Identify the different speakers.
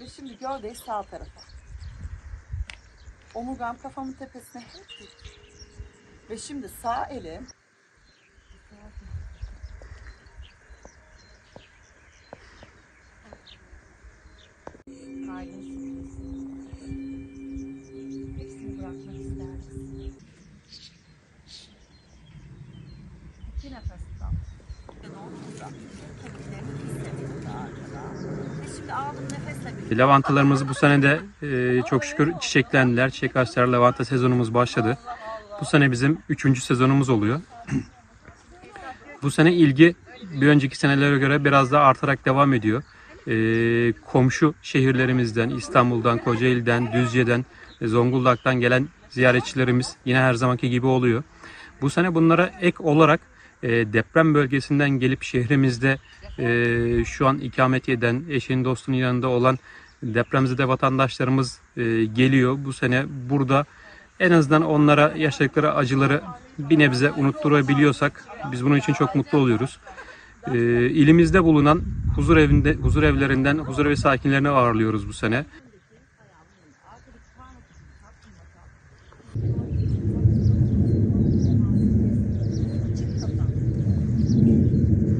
Speaker 1: Ve şimdi gövdeyi sağ tarafa. Omurgam kafamın tepesine. Ve şimdi sağ elim?
Speaker 2: İki nefes kal. Ve şimdi aldım nefesle birlikte.
Speaker 3: Lavantalarımız bu sene de e, çok şükür çiçeklendiler. Çiçek açtılar. Lavanta sezonumuz başladı. Bu sene bizim üçüncü sezonumuz oluyor. bu sene ilgi bir önceki senelere göre biraz daha artarak devam ediyor. E, komşu şehirlerimizden, İstanbul'dan, Kocaeli'den, Düzce'den, e, Zonguldak'tan gelen ziyaretçilerimiz yine her zamanki gibi oluyor. Bu sene bunlara ek olarak e, deprem bölgesinden gelip şehrimizde e, şu an ikamet eden, eşinin dostunun yanında olan depremzede vatandaşlarımız e, geliyor. Bu sene burada en azından onlara yaşadıkları acıları bir nebze unutturabiliyorsak biz bunun için çok mutlu oluyoruz. E, ilimizde bulunan huzur evinde huzur evlerinden huzur evi sakinlerini ağırlıyoruz bu sene.